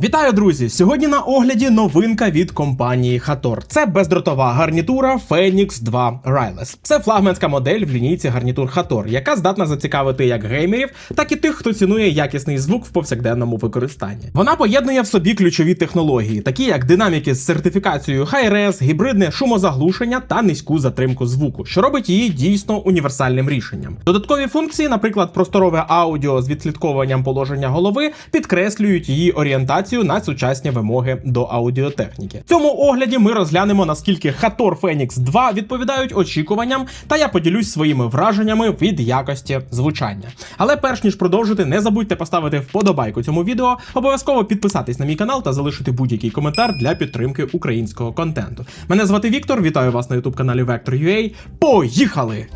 Вітаю, друзі! Сьогодні на огляді новинка від компанії Hator. Це бездротова гарнітура Phoenix 2 Wireless. Це флагманська модель в лінійці гарнітур Hator, яка здатна зацікавити як геймерів, так і тих, хто цінує якісний звук в повсякденному використанні. Вона поєднує в собі ключові технології, такі як динаміки з сертифікацією Hi-Res, гібридне шумозаглушення та низьку затримку звуку, що робить її дійсно універсальним рішенням. Додаткові функції, наприклад, просторове аудіо з відслідковуванням положення голови, підкреслюють її орієнтацію на сучасні вимоги до аудіотехніки. В цьому огляді ми розглянемо наскільки Hator Phoenix 2 відповідають очікуванням, та я поділюсь своїми враженнями від якості звучання. Але перш ніж продовжити, не забудьте поставити вподобайку цьому відео, обов'язково підписатись на мій канал та залишити будь-який коментар для підтримки українського контенту. Мене звати Віктор, вітаю вас на youtube каналі Vector.ua. Поїхали!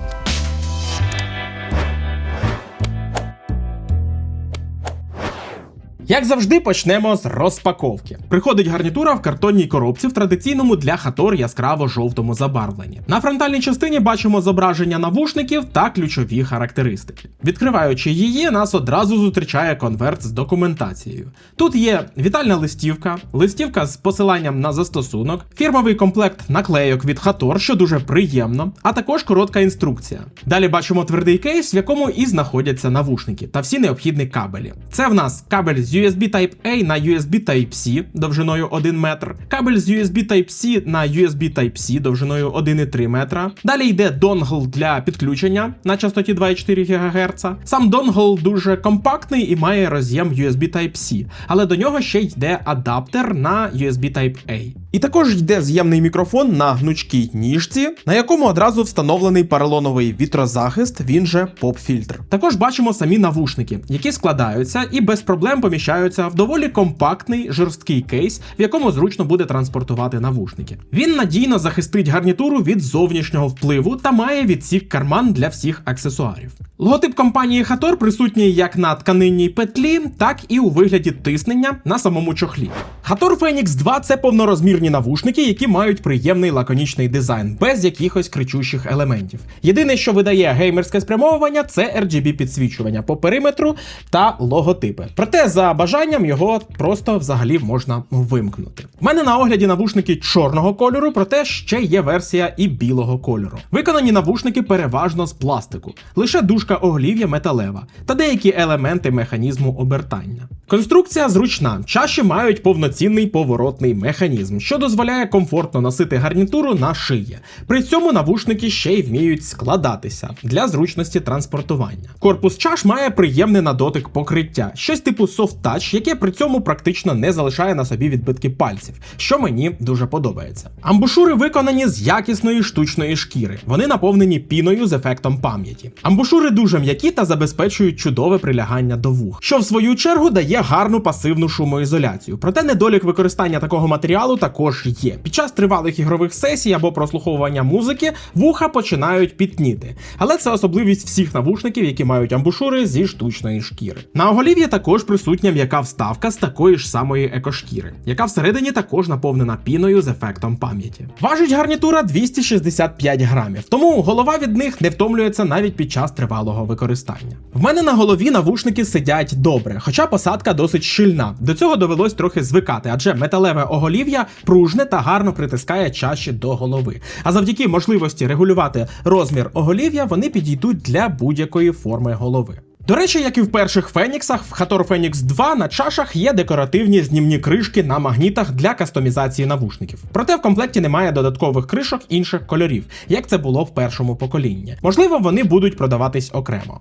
Як завжди, почнемо з розпаковки. Приходить гарнітура в картонній коробці в традиційному для хатор яскраво-жовтому забарвленні. На фронтальній частині бачимо зображення навушників та ключові характеристики. Відкриваючи її, нас одразу зустрічає конверт з документацією. Тут є вітальна листівка, листівка з посиланням на застосунок, фірмовий комплект наклейок від Хатор, що дуже приємно, а також коротка інструкція. Далі бачимо твердий кейс, в якому і знаходяться навушники та всі необхідні кабелі. Це в нас кабель з USB Type-A на USB Type-C довжиною 1 метр, кабель з USB Type-C на USB Type-C довжиною 1,3 метра. Далі йде донгл для підключення на частоті 2,4 ГГц. Сам донгл дуже компактний і має роз'єм USB Type-C, але до нього ще йде адаптер на USB Type-A. І також йде з'ємний мікрофон на гнучкій ніжці, на якому одразу встановлений поролоновий вітрозахист, він же поп-фільтр. Також бачимо самі навушники, які складаються і без проблем поміщаються в доволі компактний жорсткий кейс, в якому зручно буде транспортувати навушники. Він надійно захистить гарнітуру від зовнішнього впливу та має відсік карман для всіх аксесуарів. Логотип компанії Hator присутній як на тканинній петлі, так і у вигляді тиснення на самому чохлі. Hator Phoenix 2 це повнорозмірні навушники, які мають приємний лаконічний дизайн, без якихось кричущих елементів. Єдине, що видає геймерське спрямовування, це RGB підсвічування по периметру та логотипи. Проте за бажанням його просто взагалі можна вимкнути. У мене на огляді навушники чорного кольору, проте ще є версія і білого кольору. Виконані навушники переважно з пластику, лише дужка оголів'я металева та деякі елементи механізму обертання. Конструкція зручна, чаші мають повноцінний поворотний механізм, що дозволяє комфортно носити гарнітуру на шиї. При цьому навушники ще й вміють складатися для зручності транспортування. Корпус чаш має приємне на дотик покриття, щось типу touch, яке при цьому практично не залишає на собі відбитки пальців, що мені дуже подобається. Амбушури виконані з якісної штучної шкіри. Вони наповнені піною з ефектом пам'яті. Амбушури дуже м'які та забезпечують чудове прилягання до вух, що в свою чергу дає гарну пасивну шумоізоляцію. Проте недолік використання такого матеріалу також є. Під час тривалих ігрових сесій або прослуховування музики вуха починають пітніти. Але це особливість всіх навушників, які мають амбушури зі штучної шкіри. На оголів'ї також присутня м'яка вставка з такої ж самої екошкіри, яка всередині також наповнена піною з ефектом пам'яті. Важить гарнітура 265 грамів, тому голова від них не втомлюється навіть під час тривалого використання. В мене на голові навушники сидять добре, хоча посадка досить щільна. До цього довелось трохи звикати, адже металеве оголів'я пружне та гарно притискає чаші до голови. А завдяки можливості регулювати розмір оголів'я, вони підійдуть для будь-якої форми голови. До речі, як і в перших феніксах, в Hator Фенікс 2 на чашах є декоративні знімні кришки на магнітах для кастомізації навушників. Проте в комплекті немає додаткових кришок інших кольорів, як це було в першому поколінні. Можливо, вони будуть продаватись окремо.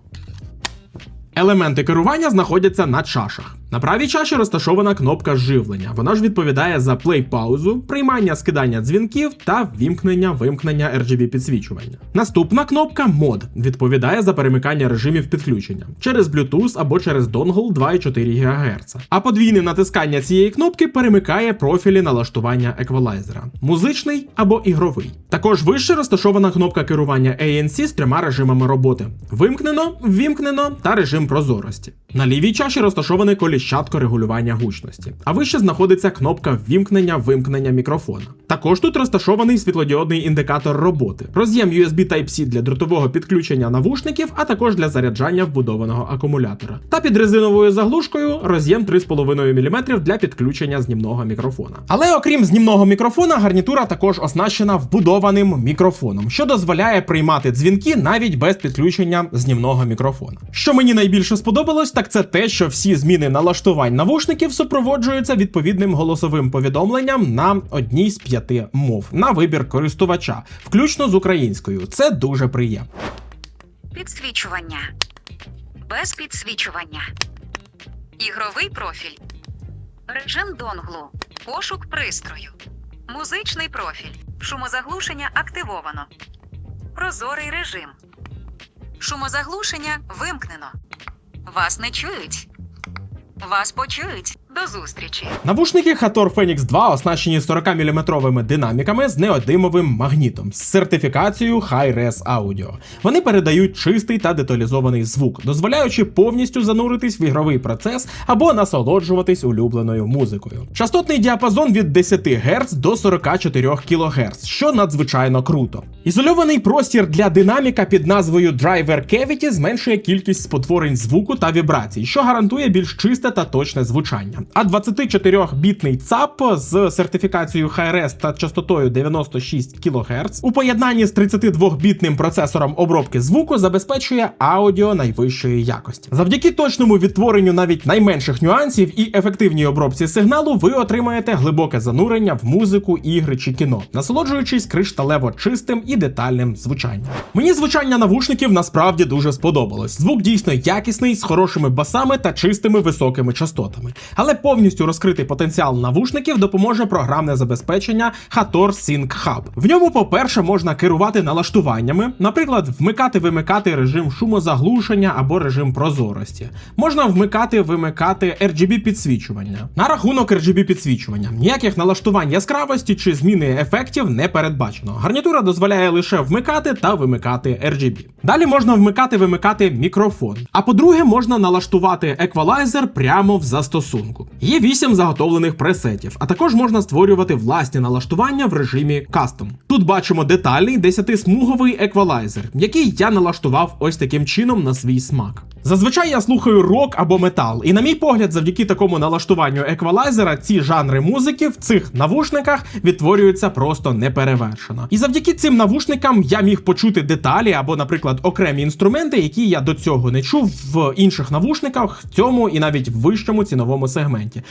Елементи керування знаходяться на чашах. На правій чаші розташована кнопка живлення. Вона ж відповідає за плей-паузу, приймання скидання дзвінків та вімкнення-вимкнення RGB підсвічування. Наступна кнопка мод відповідає за перемикання режимів підключення через Bluetooth або через донгл 2,4 ГГц. А подвійне натискання цієї кнопки перемикає профілі налаштування еквалайзера музичний або ігровий. Також вище розташована кнопка керування ANC з трьома режимами роботи: вимкнено, ввімкнено та режим прозорості. На лівій чаші розташоване коліщатко регулювання гучності, а вище знаходиться кнопка ввімкнення вимкнення мікрофона. Також тут розташований світлодіодний індикатор роботи, роз'єм USB Type-C для дротового підключення навушників, а також для заряджання вбудованого акумулятора. Та під резиновою заглушкою роз'єм 3,5 мм для підключення знімного мікрофона. Але окрім знімного мікрофона, гарнітура також оснащена вбудованим мікрофоном, що дозволяє приймати дзвінки навіть без підключення знімного мікрофона. Що мені найбільше сподобалось, так це те, що всі зміни налаштувань навушників супроводжуються відповідним голосовим повідомленням на одній з п'яти мов на вибір користувача, включно з українською. Це дуже приємно. Підсвічування. Без підсвічування. Ігровий профіль. Режим донглу. Пошук пристрою. Музичний профіль. Шумозаглушення активовано. Прозорий режим. Шумозаглушення вимкнено. Вас не чують. Вас почують. До зустрічі. Навушники Hator Phoenix 2 оснащені 40-мм динаміками з неодимовим магнітом з сертифікацією High-Res Audio. Вони передають чистий та деталізований звук, дозволяючи повністю зануритись в ігровий процес або насолоджуватись улюбленою музикою. Частотний діапазон від 10 Гц до 44 кГц, що надзвичайно круто. Ізольований простір для динаміка під назвою Driver Cavity зменшує кількість спотворень звуку та вібрацій, що гарантує більш чисте та точне звучання. А 24-бітний ЦАП з сертифікацією Hi-Res та частотою 96 кГц у поєднанні з 32-бітним процесором обробки звуку забезпечує аудіо найвищої якості. Завдяки точному відтворенню навіть найменших нюансів і ефективній обробці сигналу, ви отримаєте глибоке занурення в музику, ігри чи кіно, насолоджуючись кришталево чистим і детальним звучанням. Мені звучання навушників насправді дуже сподобалось. Звук дійсно якісний, з хорошими басами та чистими високими частотами. Але повністю розкритий потенціал навушників допоможе програмне забезпечення Hator Sync Hub. В ньому, по-перше, можна керувати налаштуваннями, наприклад, вмикати-вимикати режим шумозаглушення або режим прозорості. Можна вмикати вимикати RGB підсвічування. На рахунок RGB підсвічування ніяких налаштувань яскравості чи зміни ефектів не передбачено. Гарнітура дозволяє лише вмикати та вимикати RGB. Далі можна вмикати-вимикати мікрофон. А по-друге, можна налаштувати еквалайзер прямо в застосунку. Є 8 заготовлених пресетів, а також можна створювати власні налаштування в режимі Custom. Тут бачимо детальний 10-смуговий еквалайзер, який я налаштував ось таким чином на свій смак. Зазвичай я слухаю рок або метал, і на мій погляд, завдяки такому налаштуванню еквалайзера, ці жанри музики в цих навушниках відтворюються просто неперевершено. І завдяки цим навушникам я міг почути деталі або, наприклад, окремі інструменти, які я до цього не чув в інших навушниках, в цьому і навіть в вищому ціновому сегменті,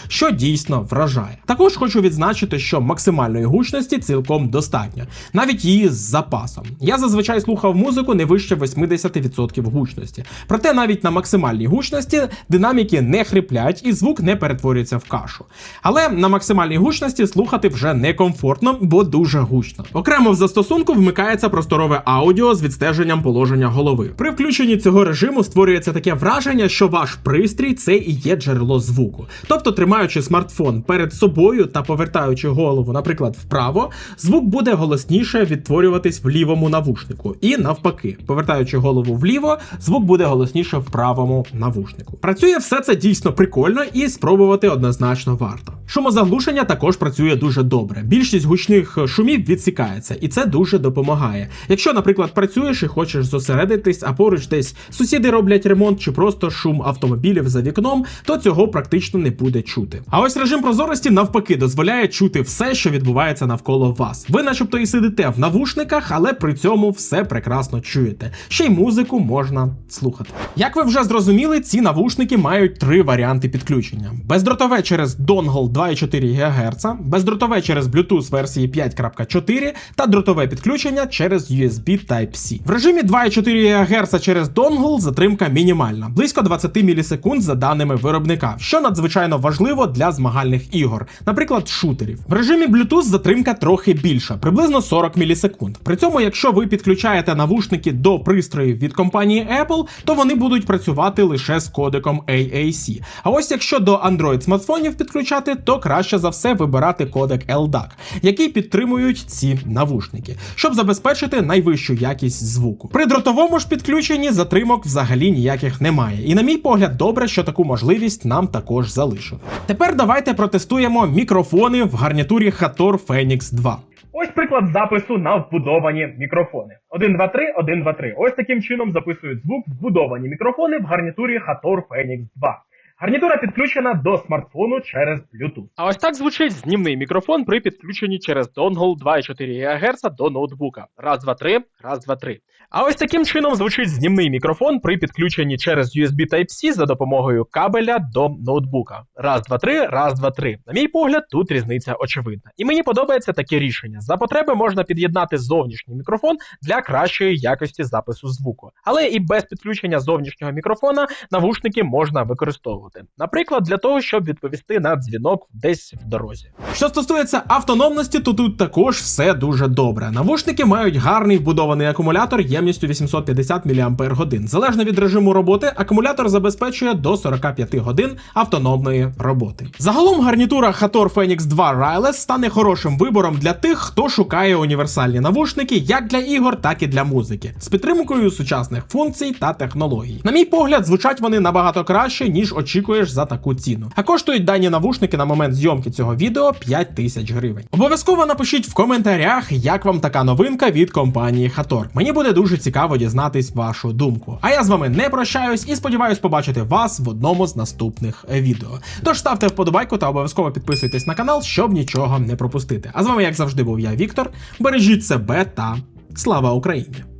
що дійсно вражає. Також хочу відзначити, що максимальної гучності цілком достатньо, навіть її з запасом. Я зазвичай слухав музику не вище 80% гучності. Проте навіть на максимальній гучності динаміки не хриплять і звук не перетворюється в кашу. Але на максимальній гучності слухати вже некомфортно, бо дуже гучно. Окремо в застосунку вмикається просторове аудіо з відстеженням положення голови. При включенні цього режиму створюється таке враження, що ваш пристрій це і є джерело звуку. Тобто, тримаючи смартфон перед собою та повертаючи голову, наприклад, вправо, звук буде голосніше відтворюватись в лівому навушнику. І навпаки, повертаючи голову вліво, звук буде голосніше в правому навушнику. Працює все це дійсно прикольно і спробувати однозначно варто. Шумозаглушення також працює дуже добре. Більшість гучних шумів відсікається, і це дуже допомагає. Якщо, наприклад, працюєш і хочеш зосередитись, а поруч десь сусіди роблять ремонт чи просто шум автомобілів за вікном, то цього практично не буде чути. А ось режим прозорості навпаки дозволяє чути все, що відбувається навколо вас. Ви, начебто, і сидите в навушниках, але при цьому все прекрасно чуєте. Ще й музику можна слухати. Як ви вже зрозуміли, ці навушники мають три варіанти підключення: бездротове через донгл 2,4 ГГц, бездротове через Bluetooth версії 5.4 та дротове підключення через USB Type-C. В режимі 2,4 ГГц через донгл затримка мінімальна, близько 20 мілісекунд за даними виробника, що надзвичайно важливо для змагальних ігор, наприклад, шутерів. В режимі Bluetooth затримка трохи більша, приблизно 40 мілісекунд. При цьому, якщо ви підключаєте навушники до пристроїв від компанії Apple, то вони будуть працювати лише з кодеком AAC. А ось якщо до Android смартфонів підключати, то краще за все вибирати кодек LDAC, який підтримують ці навушники, щоб забезпечити найвищу якість звуку. При дротовому ж підключенні затримок взагалі ніяких немає. І на мій погляд, добре, що таку можливість нам також залишили. Тепер давайте протестуємо мікрофони в гарнітурі Hator Phoenix 2. Ось приклад запису на вбудовані мікрофони. 1, 2, 3, 1, 2, 3. Ось таким чином записують звук вбудовані мікрофони в гарнітурі Hator Phoenix 2. Гарнітура підключена до смартфону через Bluetooth. А ось так звучить знімний мікрофон при підключенні через донгл 2,4 ГГц до ноутбука. Раз, два, три, раз, два, три. А ось таким чином звучить знімний мікрофон при підключенні через USB Type-C за допомогою кабеля до ноутбука. Раз, два, три, раз, два, три. На мій погляд, тут різниця очевидна. І мені подобається таке рішення. За потреби можна під'єднати зовнішній мікрофон для кращої якості запису звуку. Але і без підключення зовнішнього мікрофона навушники можна використовувати. Наприклад, для того, щоб відповісти на дзвінок десь в дорозі. Що стосується автономності, то тут також все дуже добре. Навушники мають гарний вбудований акумулятор ємністю 850 мАч. Залежно від режиму роботи, акумулятор забезпечує до 45 годин автономної роботи. Загалом гарнітура Hator Phoenix 2 Wireless стане хорошим вибором для тих, хто шукає універсальні навушники як для ігор, так і для музики, з підтримкою сучасних функцій та технологій. На мій погляд, звучать вони набагато краще, ніж очікуєш за таку ціну. А коштують дані навушники на момент зйомки цього відео 5 тисяч гривень. Обов'язково напишіть в коментарях, як вам така новинка від компанії Hator. Мені буде дуже цікаво дізнатись вашу думку. А я з вами не прощаюсь і сподіваюсь побачити вас в одному з наступних відео. Тож ставте вподобайку та обов'язково підписуйтесь на канал, щоб нічого не пропустити. А з вами, як завжди, був я, Віктор. Бережіть себе та слава Україні!